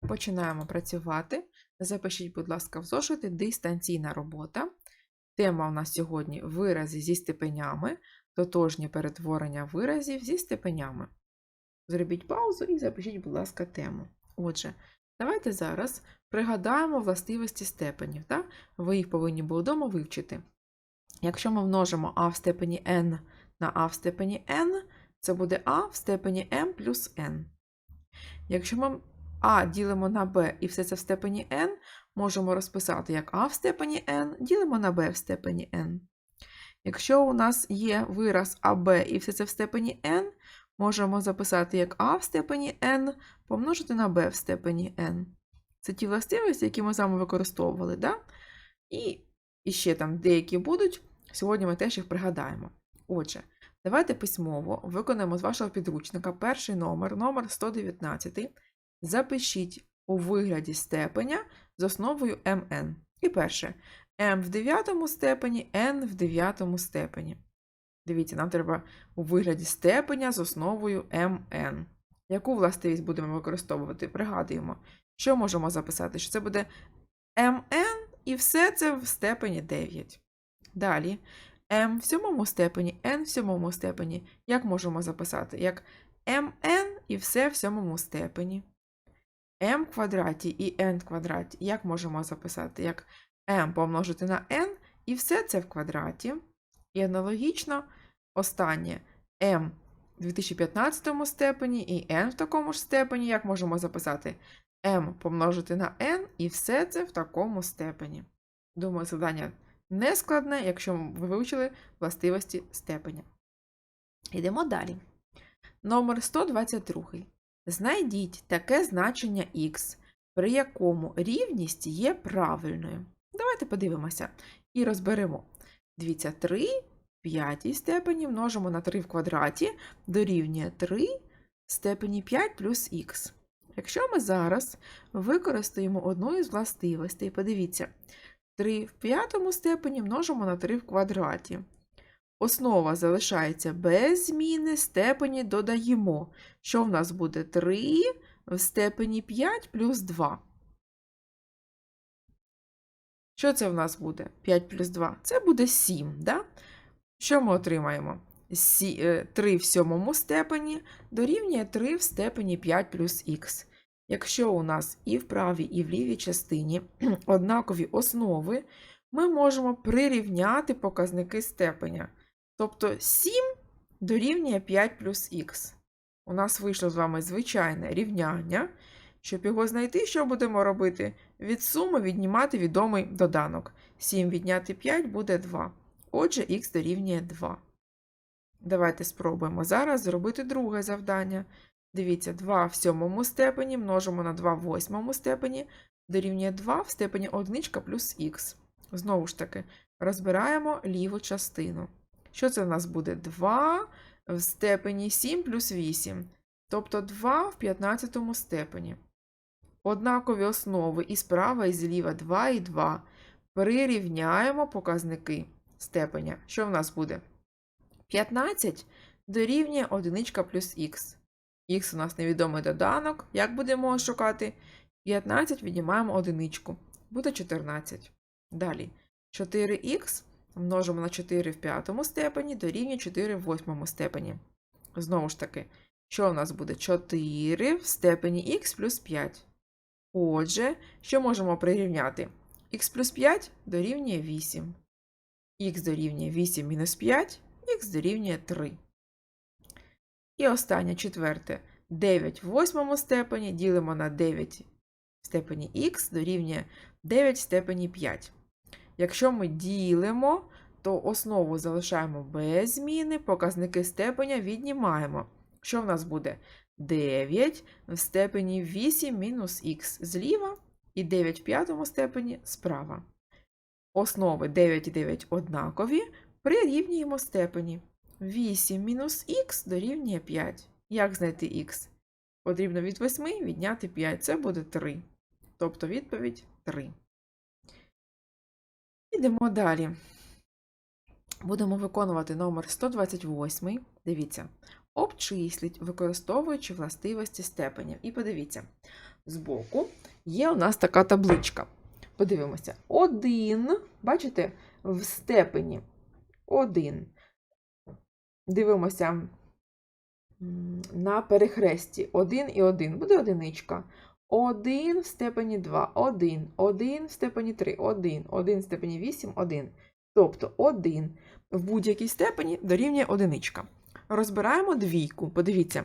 Починаємо працювати. Запишіть, будь ласка, в зошити дистанційна робота. Тема у нас сьогодні вирази зі степенями, тотожні перетворення виразів зі степенями. Зробіть паузу і запишіть, будь ласка, тему. Отже, давайте зараз пригадаємо властивості степенів. Так? Ви їх повинні були вдома вивчити. Якщо ми множимо а в степені n на а в степені n, це буде а в степені m плюс n. Якщо ми а ділимо на b і все це в степені n, можемо розписати як а в степені n ділимо на b в степені n. Якщо у нас є вираз АБ і все це в степені n, можемо записати як а в степені n помножити на b в степені n. Це ті властивості, які ми з вами використовували. Да? І, і ще там деякі будуть. Сьогодні ми теж їх пригадаємо. Отже, давайте письмово виконаємо з вашого підручника перший номер, номер 119. Запишіть у вигляді степеня з основою mn. І перше m в дев'ятому степені, n в дев'ятому степені. Дивіться, нам треба у вигляді степеня з основою mn. Яку властивість будемо використовувати? Пригадуємо, що можемо записати? Що це буде mn і все це в степені 9. Далі m в сьомому степені, n в сьомому степені. Як можемо записати? Як mn і все в сьомому степені. M квадраті і n квадраті. Як можемо записати? Як m помножити на n і все це в квадраті. І аналогічно останнє m в 2015 степені і n в такому ж степені. Як можемо записати? m помножити на n і все це в такому степені. Думаю, завдання не складне, якщо ви вивчили властивості степеня. Йдемо далі. Номер 122. Знайдіть таке значення х, при якому рівність є правильною. Давайте подивимося і розберемо. Дивіться, 3 в п'ятій степені множимо на 3 в квадраті дорівнює 3 в степені 5 плюс х. Якщо ми зараз використаємо одну із властивостей, подивіться, 3 в п'ятому степені множимо на 3 в квадраті. Основа залишається без зміни, степені додаємо. Що в нас буде 3 в степені 5 плюс 2. Що це в нас буде? 5 плюс 2? Це буде 7. Да? Що ми отримаємо? 3 в сьомому степені дорівнює 3 в степені 5 плюс х. Якщо у нас і в правій, і в лівій частині однакові основи, ми можемо прирівняти показники степеня. Тобто 7 дорівнює 5 плюс х. У нас вийшло з вами звичайне рівняння. Щоб його знайти, що будемо робити? Від суми віднімати відомий доданок. 7 відняти 5 буде 2. Отже, х дорівнює 2. Давайте спробуємо зараз зробити друге завдання. Дивіться, 2 в сьомому степені множимо на 2 в восьмому степені, дорівнює 2 в степені 1 плюс х. Знову ж таки, розбираємо ліву частину. Що це в нас буде? 2 в степені 7 плюс 8, тобто 2 в 15 степені. Однакові основи і справа, і зліва 2 і 2. Прирівняємо показники степеня. Що в нас буде? 15 дорівнює 1 плюс х. Х у нас невідомий доданок. Як будемо шукати? 15 віднімаємо одиничку. Буде 14. Далі. 4х множимо на 4 в п'ятому степені дорівнює 4 в восьмому степені. Знову ж таки, що у нас буде? 4 в степені х плюс 5. Отже, що можемо прирівняти? х плюс 5 дорівнює 8. х дорівнює 8 мінус 5, х дорівнює 3. І останнє четверте. 9 в восьмому степені ділимо на 9 в степені х дорівнює 9 в степені 5. Якщо ми ділимо, то основу залишаємо без зміни, показники степеня віднімаємо. Що в нас буде? 9 в степені 8 мінус х зліва і 9 в п'ятому степені справа. Основи 9 і 9 однакові, прирівнюємо степені. 8 мінус х дорівнює 5. Як знайти х? Потрібно від 8 відняти 5. Це буде 3. Тобто відповідь 3. Йдемо далі. Будемо виконувати номер 128. Дивіться. Обчисліть, використовуючи властивості степенів. І подивіться. збоку є у нас така табличка. Подивимося. 1, бачите, в степені 1. Дивимося на перехресті 1 і 1. Буде одиничка. 1 в степені 2, 1, 1 в степені 3, 1, 1 в степені 8, 1. Тобто 1 в будь-якій степені дорівнює одиничка. Розбираємо двійку. Подивіться.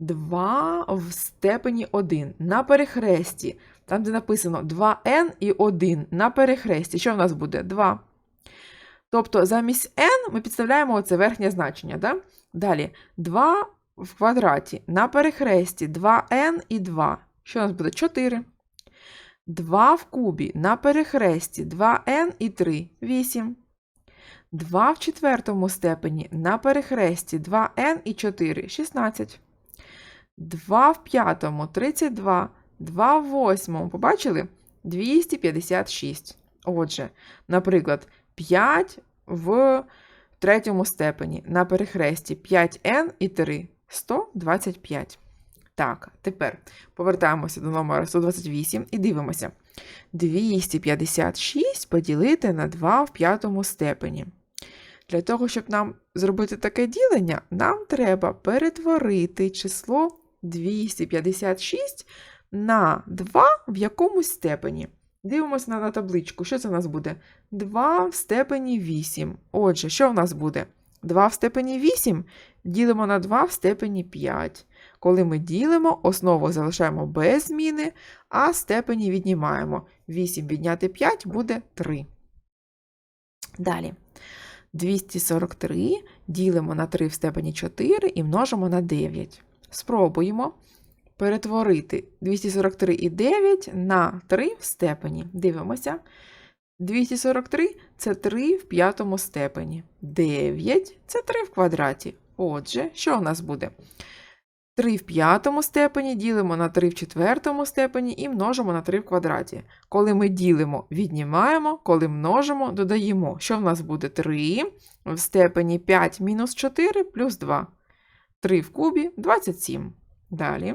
2 в степені 1 на перехресті. Там, де написано 2n і 1 на перехресті. Що в нас буде? 2. Тобто замість n ми підставляємо оце верхнє значення. Да? Далі 2 в квадраті на перехресті 2n і 2. Що у нас буде? 4. 2 в кубі на перехресті 2n і 3 8. 2 в четвертому степені на перехресті 2n і 4 16. 2 в п'ятому 32. 2 в восьмому. Побачили? 256. Отже, наприклад, 5 в третьому степені на перехресті 5n і 3 125. Так, тепер повертаємося до номера 128 і дивимося. 256 поділити на 2 в п'ятому степені. Для того, щоб нам зробити таке ділення, нам треба перетворити число 256 на 2 в якомусь степені. Дивимося на, табличку. Що це у нас буде? 2 в степені 8. Отже, що в нас буде? 2 в степені 8 ділимо на 2 в степені 5. Коли ми ділимо, основу залишаємо без зміни, а степені віднімаємо. 8 відняти 5 буде 3. Далі. 243 ділимо на 3 в степені 4 і множимо на 9. Спробуємо перетворити 243 і 9 на 3 в степені. Дивимося. 243 це 3 в п'ятому степені. 9 це 3 в квадраті. Отже, що у нас буде? 3 в п'ятому степені ділимо на 3 в четвертому степені і множимо на 3 в квадраті. Коли ми ділимо, віднімаємо, коли множимо, додаємо. Що в нас буде 3 в степені 5 мінус 4 плюс 2. 3 в кубі 27. Далі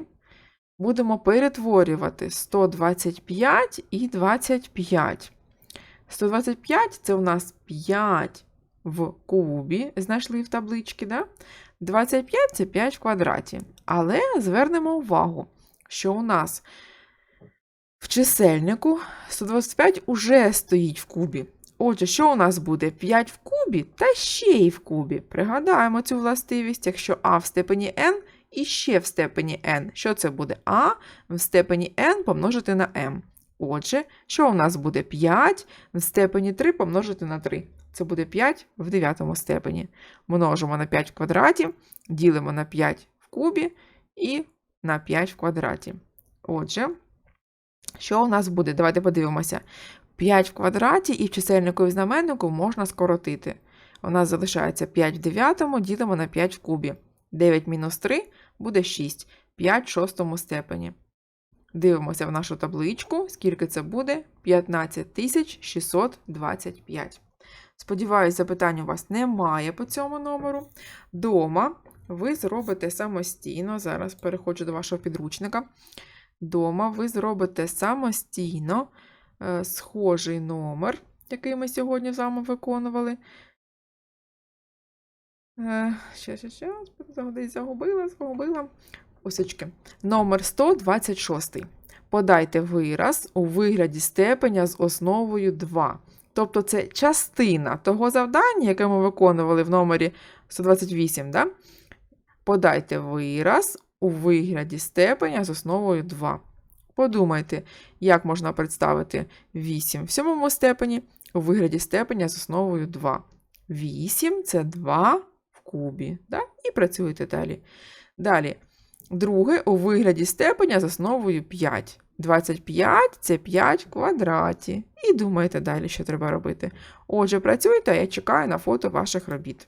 будемо перетворювати 125 і 25. 125 це у нас 5 в кубі, знайшли в табличці, да? 25 це 5 в квадраті. Але звернемо увагу, що у нас в чисельнику 125 уже стоїть в кубі. Отже, що у нас буде 5 в кубі та ще й в кубі. Пригадаємо цю властивість, якщо а в степені n і ще в степені n. Що це буде? А в степені n помножити на m. Отже, що у нас буде 5 в степені 3 помножити на 3. Це буде 5 в 9 степені. Множимо на 5 в квадраті, ділимо на 5 в кубі і на 5 в квадраті. Отже, що у нас буде? Давайте подивимося. 5 в квадраті і в чисельнику і в знаменнику можна скоротити. У нас залишається 5 в 9, ділимо на 5 в кубі. 9 мінус 3 буде 6, 5 в шостому степені. Дивимося в нашу табличку, скільки це буде 15 625. Сподіваюсь, запитань у вас немає по цьому номеру. Дома ви зробите самостійно, зараз переходжу до вашого підручника. Дома ви зробите самостійно е, схожий номер, який ми сьогодні з вами виконували. Е, ще, ще, ще, десь загубила, загубила. Осечки. Номер 126. Подайте вираз у вигляді степеня з основою 2. Тобто це частина того завдання, яке ми виконували в номері 128. Да? Подайте вираз у вигляді степеня з основою 2. Подумайте, як можна представити 8 в сьомому степені у вигляді степеня з основою 2. 8 це 2 в кубі. Да? І працюєте далі. Далі. Друге у вигляді степеня з основою 5. 25 це 5 в квадраті. І думаєте далі, що треба робити. Отже, працюйте, а я чекаю на фото ваших робіт.